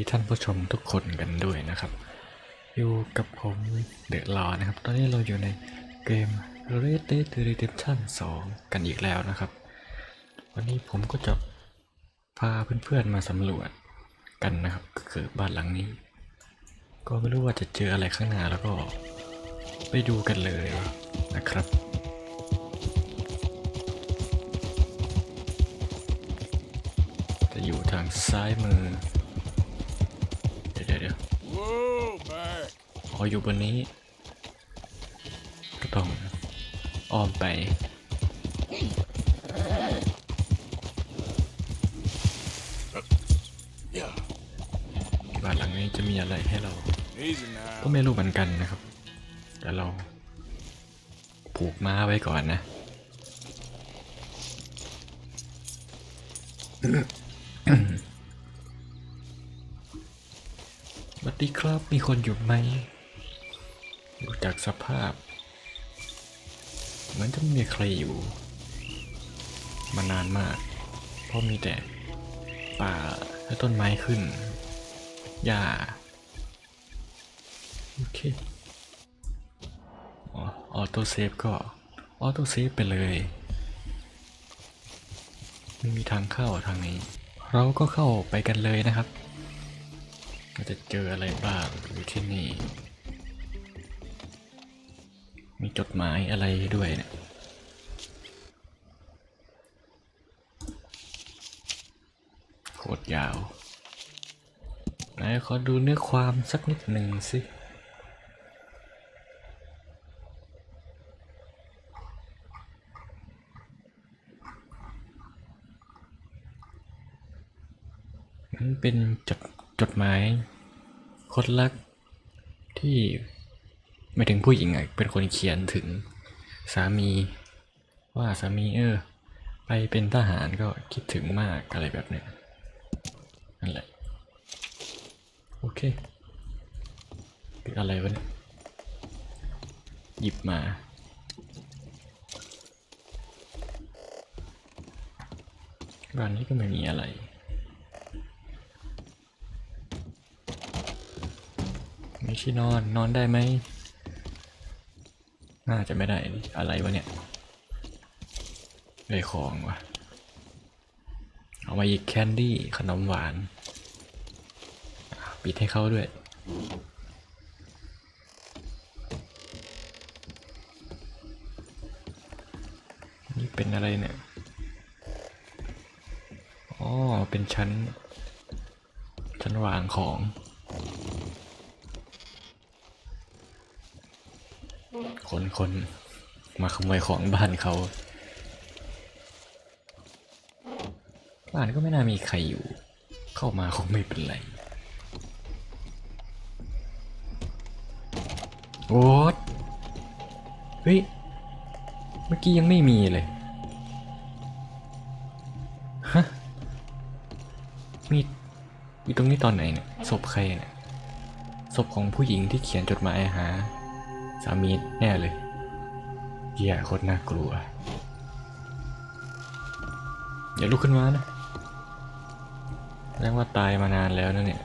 ดีท่านผู้ชมทุกคนกันด้วยนะครับ อยู่กับผมเดอะลอนะครับ ตอนนี้เราอยู่ในเกม Red Dead Redemption 2 กันอีกแล้วนะครับ วันนี้ผมก็จะพาเพื่อนๆมาสำรวจกันนะครับก็คือบ้านหลังนี้ ก็ไม่รู้ว่าจะเจออะไรข้างหน้าแล้วก็ไปดูกันเลยนะครับจะอยู่ทางซ้ายมือ เดี๋ยวเดี๋ยวเดี๋ยว Whoa, man. พออยู่บนนี้ ก็ต้องอ้อมไป บ้านหลังนี้จะมีอะไรให้เรา ก็ไม่รู้เหมือนกันนะครับ แต่เราผูกม้าไว้ก่อนนะ วัสดีครับ มีคนอยู่ไหมดูจากสภาพ เหมือนจะไม่มีใครอยู่ มานานมาก เพราะมีแต่ป่าและต้นไม้ขึ้น หญ้า โอเคออโต้เซฟก็ ออโต้เซฟไปเลย ไม่มีทางเข้าทางนี้ เราก็เข้าไปกันเลยนะครับ เราจะเจออะไรบ้างอยู่ที่นี่ มีจดหมายอะไรด้วยเนะี่ยโคตรยาวไหนขอดูเนื้อความสักนิดหนึ่งสิมันเป็นจดจดหมาย คนรักที่ไม่ถึงผู้หญิงอะเป็นคนเขียนถึงสามี ว่าสามีเออ ไปเป็นทหารก็คิดถึงมากอะไรแบบเนี้ยนั่นแหละ โอเคคืออะไรวะเนี่ยหยิบมาร้านนี้ก็ไม่มีอะไร ไม่ใช่นอน นอนได้ไหม น่าจะไม่ได้ อะไรวะเนี่ยเลยของวะเอามาอีกแคนดี้ขนมหวาน ปิดให้เขาด้วย นี่เป็นอะไรเนี่ย อ๋อ เป็นชั้น ชั้นวางของ คนคนมาขโมยของบ้านเขา บ้านก็ไม่น่ามีใครอยู่ เข้ามาคงไม่เป็นไร โอ๊ตเฮ้ย เมื่อกี้ยังไม่มีเลย ฮะ มีมีตรงนี้ตอนไหนเนี่ย ศพใครเนี่ย ศพของผู้หญิงที่เขียนจดหมายหา สามีแน่เลยเหี้ยโคตรน่ากลัว อย่าลุกขึ้นมานะแสดงว่าตายมานานแล้วนะเนี่ย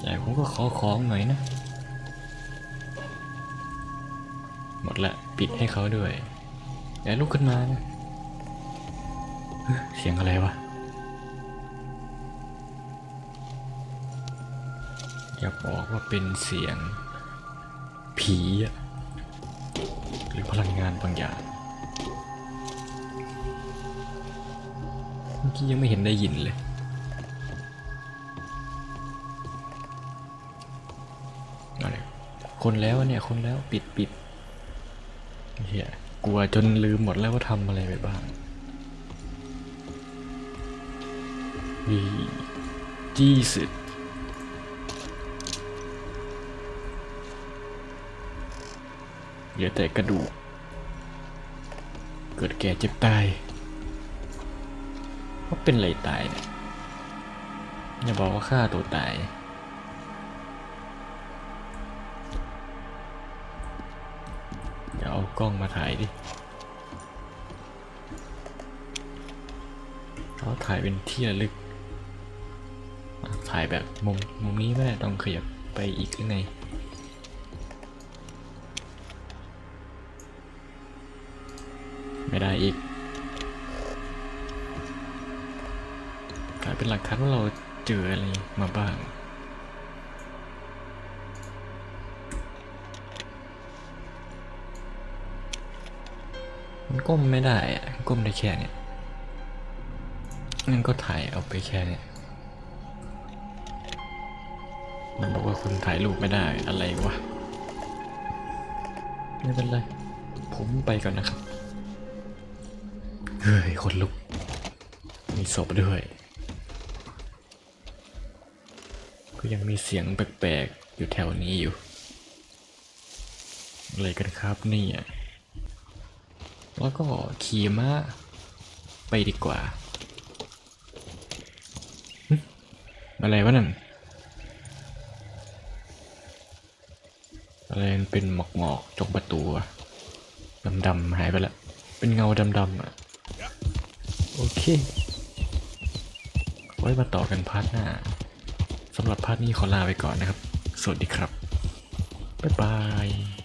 แต่ผมก็ขอของหน่อยนะ หมดละปิดให้เขาด้วย อย่าลุกขึ้นมานะเฮ้ยเสียงอะไรวะ อย่าบอกว่าเป็นเสียง ผีอะหรือพลังงานบางอย่างเมื่อกี้ยังไม่เห็นได้ยินเลยอะไรคนแล้วเนี่ยคนแล้วปิดปิดเฮียกลัวจนลืมหมดแล้วว่าทำอะไรไปบ้างวีจีสุด เหลือแต่กระดูก เกิดแก่เจ็บตายว่าเป็นไรตายเนี่ยอย่าบอกว่าฆ่าตัวตายอย่าเอากล้องมาถ่ายดิเขาถ่ายเป็นที่ระลึก ถ่ายแบบมุมมุมนี้แม่ต้องขยับไปอีกหรือไง ไม่ได้อีก กลายเป็นหลักฐานว่าเราเจออะไรมาบ้าง มันก้มไม่ได้อะก้มได้แค่เนี้ยงั้นก็ถ่ายเอาไปแค่เนี้ยมันบอกว่าคุณถ่ายรูปไม่ได้อะไรวะ ไม่เป็นไร ผมไปก่อนนะครับ เฮ้ยคนลุก มีศพด้วย ก็ยังมีเสียงแปลกๆ อยู่แถวนี้อยู่ อะไรกันครับเนี่ยแล้วก็ขี่ม้าไปดีกว่า อะไรวะนั่น อะไรเป็นหมอกหมอกๆจกประตูดำๆหายไปละ เป็นเงาดำๆอะ โอเค ไว้มาต่อกันพาร์ทหน้าสำหรับพาร์ทนี้ขอลาไปก่อนนะครับ สวัสดีครับ บ๊ายบาย